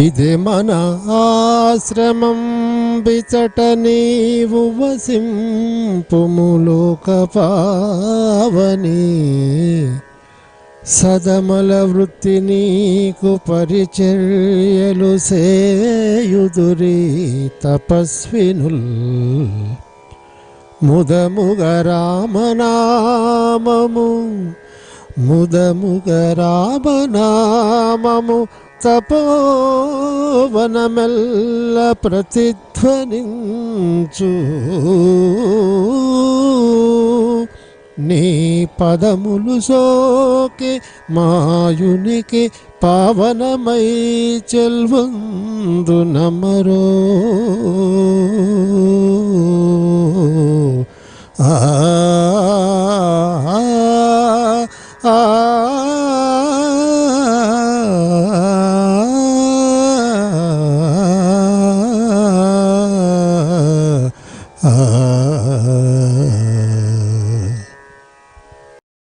ఇది మన ఆశ్రమం బిచట నీవు వసింపుములోక పావని. సదమల వృత్తి నీకు పరిచర్యలు సేయుదురి తపస్వినుల్. ముదముగ రామనామము ముదముగ రామనామము తపోవనమెల్ల ప్రతిధ్వనించు. నీ పదములు సోకి మాయునికి పావనమై చెల్వందు నమరో. ఆ ఆ Ah.